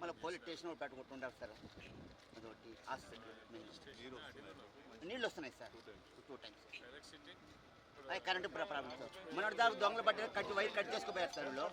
మళ్ళీ police station ఒకటి పెట్టుకుంటుంటారు sir. అదొకటి హాస్పిటల్ నీళ్ళు వస్తున్నాయి. సార్. టూ టైమ్స్ అది కరెంటు ప్రాబ్లం సార్. మన దాకా దొంగలు పట్టి కట్టి వైర్ కట్ చేసుకోపోయారు సార్ వీళ్ళు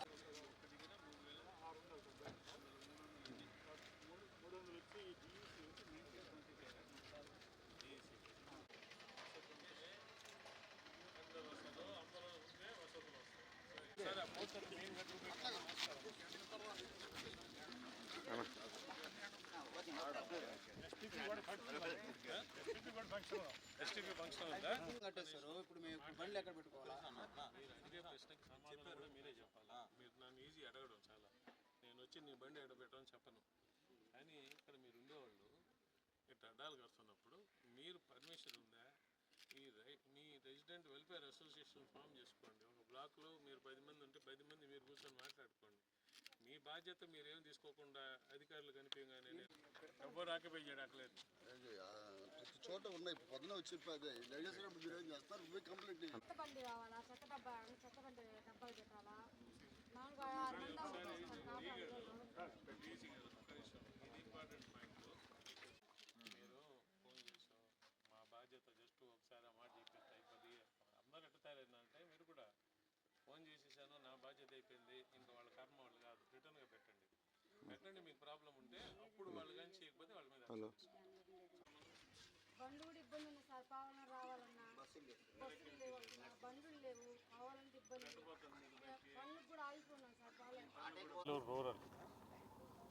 ఎస్టీపీ ఫంక్షన్ ఉందా కట్టేస్తారు ఇప్పుడు మేము బండ్లు ఎక్కడ పెట్టుకోవాలా ఇదే ప్రశ్నకి సమాధానం మీరే చెప్పాలా మీరు నన్ను ఈజీ అడగడం చాలా నేను వచ్చి నీ బండి ఎక్కడ పెట్టమని చెప్పను కానీ ఇక్కడ మీరు ఉండేవాళ్ళు ఇట్లా అడ్డాలు కడుతున్నప్పుడు మీరు పర్మిషన్ ఉందా బ్లాక్లో మీరు పది మంది ఉంటే పది మంది మీరు కూర్చొని మాట్లాడుకోండి. మీ బాధ్యత మీరేం తీసుకోకుండా అధికారులు కనిపించగానే ఎవ్వరు ఆక్యుపై చేయట్లేదు ప్రతి చోట ఉన్నాయి. పొద్దున వచ్చి మీరు ఏం చేస్తారు పోయి కంప్లైంట్. చెత్త బండి కావాలా చెత్త డబ్బా చెత్త బండి డబ్బాలు పెట్టాలా? నాలుగు ఆరు మంది వస్తారు కాపాడు ఈజీ కదా ఒక్క నిమిషం ఇది ఇంపార్టెంట్ పాయింట్ మీరు ఫోన్ చేసాం మా బాధ్యత జస్ట్ ఒకసారి ఆ మాట చెప్పేస్తే అయిపోద్ది అందరు ఎట్ట తయారైందంటే మీరు కూడా ఫోన్ చేసేసాను నా బాధ్యత అయిపోయింది ఇంకా వాళ్ళ కర్మ వాళ్ళు కాదు రిటర్న్గా పెట్టండి పెట్టండి మీకు ప్రాబ్లం ఉంటే అప్పుడు వాళ్ళు కానీ చేయకపోతే వాళ్ళ మీద action తీసుకోండి. బండ్లు కూడా ఇబ్బంది ఉంది సార్ పావన రావాలన్నా బస్సులు లేవు అంటున్నా బండ్లు లేవు కావాలంటే ఇబ్బంది బండ్లు కూడా ఆగిపోయినాం సార్ బాగాలేదు నెల్లూరు రూరల్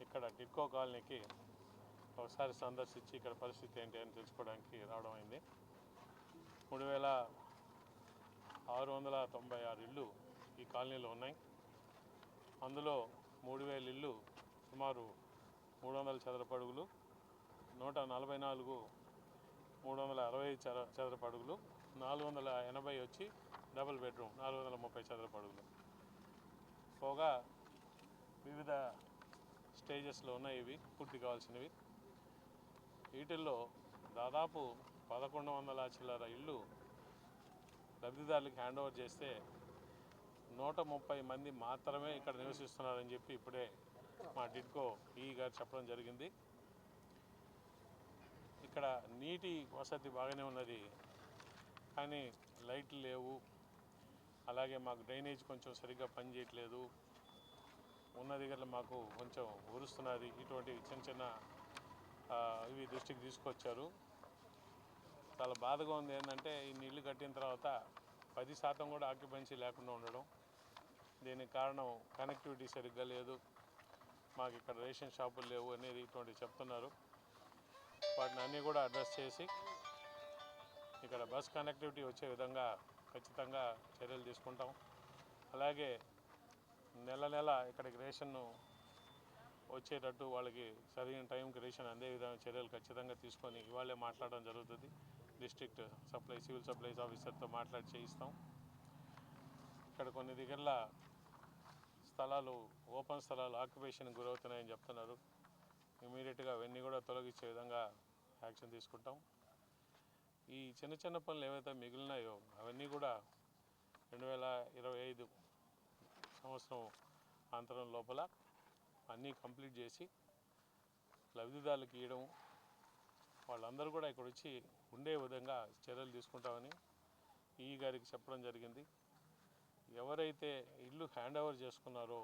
ఇక్కడ టిక్కో కాలనీకి ఒకసారి సందర్శించి ఇక్కడ పరిస్థితి ఏంటి అని తెలుసుకోవడానికి రావడం అయింది. మూడు వేల ఆరు వందల తొంభై ఆరు ఇళ్ళు ఈ కాలనీలో ఉన్నాయి. అందులో మూడు వేల ఇళ్ళు సుమారు మూడు వందల చదరపు అడుగులు నూట నలభై నాలుగు మూడు వందల అరవై చదర చదరపు అడుగులు నాలుగు వందల ఎనభై వచ్చి డబుల్ బెడ్రూమ్ నాలుగు వందల ముప్పై చదరపు అడుగులు పోగా వివిధ స్టేజెస్లో ఉన్నాయి ఇవి పూర్తి కావాల్సినవి. వీటిల్లో దాదాపు పదకొండు వందల చిల్లర ఇళ్ళు లబ్ధిదారులకు హ్యాండ్ ఓవర్ చేస్తే నూట ముప్పై మంది మాత్రమే ఇక్కడ నివసిస్తున్నారని చెప్పి ఇప్పుడే మా డిడ్కో ఈ గారు చెప్పడం జరిగింది. ఇక్కడ నీటి వసతి బాగానే ఉన్నది. కానీ లైట్లు లేవు. అలాగే మాకు డ్రైనేజ్ కొంచెం సరిగ్గా పనిచేయట్లేదు ఉన్న దగ్గర మాకు కొంచెం ఊరుస్తున్నది. ఇటువంటి చిన్న చిన్న ఇవి దృష్టికి తీసుకొచ్చారు. చాలా బాధగా ఉంది. ఏంటంటే ఈ నీళ్ళు కట్టిన తర్వాత పది శాతం కూడా ఆక్యుపెన్సీ లేకుండా ఉండడం. దీనికి కారణం కనెక్టివిటీ సరిగ్గా లేదు. మాకు ఇక్కడ రేషన్ షాపులు లేవు అనేది ఇటువంటి చెప్తున్నారు. వాటిని అన్నీ కూడా అడ్రస్ చేసి ఇక్కడ బస్ కనెక్టివిటీ వచ్చే విధంగా ఖచ్చితంగా చర్యలు తీసుకుంటాం. అలాగే నెల నెల ఇక్కడికి రేషన్ను వచ్చేటట్టు వాళ్ళకి సరైన టైంకి రేషన్ అందే విధంగా చర్యలు ఖచ్చితంగా తీసుకొని ఇవాళే మాట్లాడడం జరుగుతుంది. డిస్ట్రిక్ట్ సప్లై సివిల్ సప్లైస్ ఆఫీసర్తో మాట్లాడి చేయిస్తాం. ఇక్కడ కొన్ని దగ్గర స్థలాలు ఓపెన్ స్థలాలు ఆక్యుపేషన్ గురవుతున్నాయని చెప్తున్నారు. ఇమీడియట్గా అవన్నీ కూడా తొలగించే విధంగా యాక్షన్ తీసుకుంటాం. ఈ చిన్న చిన్న పనులు ఏవైతే మిగిలినాయో అవన్నీ కూడా రెండు వేల ఇరవై ఐదు సంవత్సరం అంతరం లోపల అన్నీ కంప్లీట్ చేసి లబ్ధిదారులకు ఇవ్వడం వాళ్ళందరూ కూడా ఇక్కడ వచ్చి ఉండే విధంగా చర్యలు తీసుకుంటామని ఈ గారికి చెప్పడం జరిగింది. ఎవరైతే ఇల్లు హ్యాండ్ ఓవర్ చేసుకున్నారో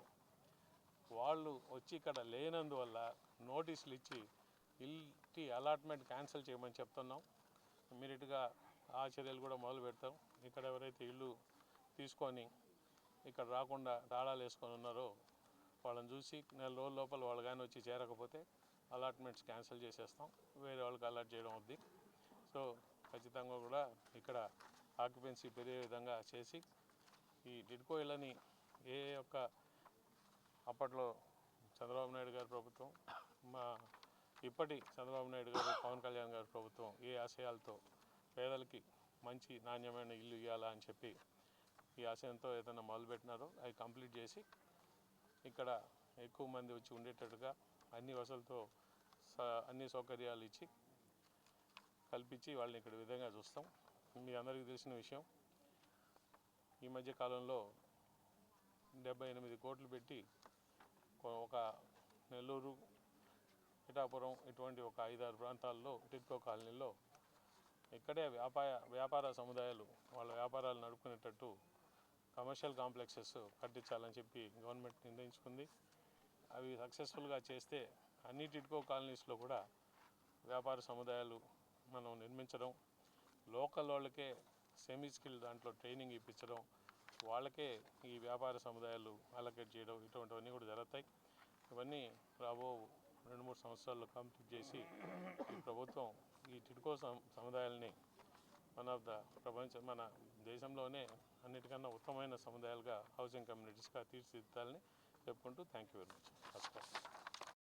వాళ్ళు వచ్చి ఇక్కడ లేనందువల్ల నోటీసులు ఇచ్చి ఇంటి అలాట్మెంట్ క్యాన్సిల్ చేయమని చెప్తున్నాం. ఇమీడియట్గా ఆ చర్యలు కూడా మొదలు పెడతాం. ఇక్కడ ఎవరైతే ఇల్లు తీసుకొని ఇక్కడ రాకుండా తాళాలు వేసుకొని ఉన్నారో వాళ్ళని చూసి నెల రోజుల లోపల వాళ్ళు కానీ వచ్చి చేరకపోతే అలాట్మెంట్స్ క్యాన్సిల్ చేసేస్తాం. వేరే వాళ్ళకి అలాట్ చేయడం అవుద్ది. సో ఖచ్చితంగా కూడా ఇక్కడ ఆక్యుపెన్సీ పెరిగే విధంగా చేసి ఈ టిడ్కో ఇళ్ళని ఏ యొక్క అప్పట్లో చంద్రబాబు నాయుడు గారి ప్రభుత్వం మా ఇప్పటి చంద్రబాబు నాయుడు గారు పవన్ కళ్యాణ్ గారి ప్రభుత్వం ఏ ఆశయాలతో పేదలకి మంచి నాణ్యమైన ఇల్లు ఇవ్వాలా అని చెప్పి ఈ ఆశయంతో ఏదైనా మొదలుపెట్టినారో అవి కంప్లీట్ చేసి ఇక్కడ ఎక్కువ మంది వచ్చి ఉండేటట్టుగా అన్ని వసతులతో స- అన్ని సౌకర్యాలు ఇచ్చి కల్పించి వాళ్ళని ఇక్కడ విధంగా చూస్తాం. మీ అందరికీ తెలిసిన విషయం ఈ మధ్య కాలంలో డెబ్బై ఎనిమిది కోట్లు పెట్టి ఒక నెల్లూరు పిఠాపురం ఇటువంటి ఒక ఐదారు ప్రాంతాల్లో టిడ్కో కాలనీలో ఇక్కడే వ్యాపార వ్యాపార సముదాయాలు వాళ్ళ వ్యాపారాలు నడుపుకునేటట్టు కమర్షియల్ కాంప్లెక్సెస్ కట్టించాలని చెప్పి గవర్నమెంట్ నిర్ణయించుకుంది. అవి సక్సెస్ఫుల్గా చేస్తే అన్ని టిడ్కో కాలనీస్లో కూడా వ్యాపార సముదాయాలు మనం నిర్మించడం లోకల్ వాళ్ళకే సెమీ స్కిల్ దాంట్లో ట్రైనింగ్ ఇప్పించడం వాళ్ళకే ఈ వ్యాపార సముదాయాలు అలకేట్ చేయడం ఇటువంటివన్నీ కూడా జరుగుతాయి. ఇవన్నీ రాబో రెండు మూడు సంవత్సరాల్లో కంప్లీట్ చేసి ఈ ప్రభుత్వం ఈ టిడ్కో సమ సముదాయాల్ని వన్ ఆఫ్ ద ప్రపంచ మన దేశంలోనే అన్నిటికన్నా ఉత్తమమైన సముదాయాలుగా హౌసింగ్ కమ్యూనిటీస్గా తీర్చిదిద్దాలని చెప్పుకుంటూ థ్యాంక్ యూ వెరీ మచ్ నమస్కారం.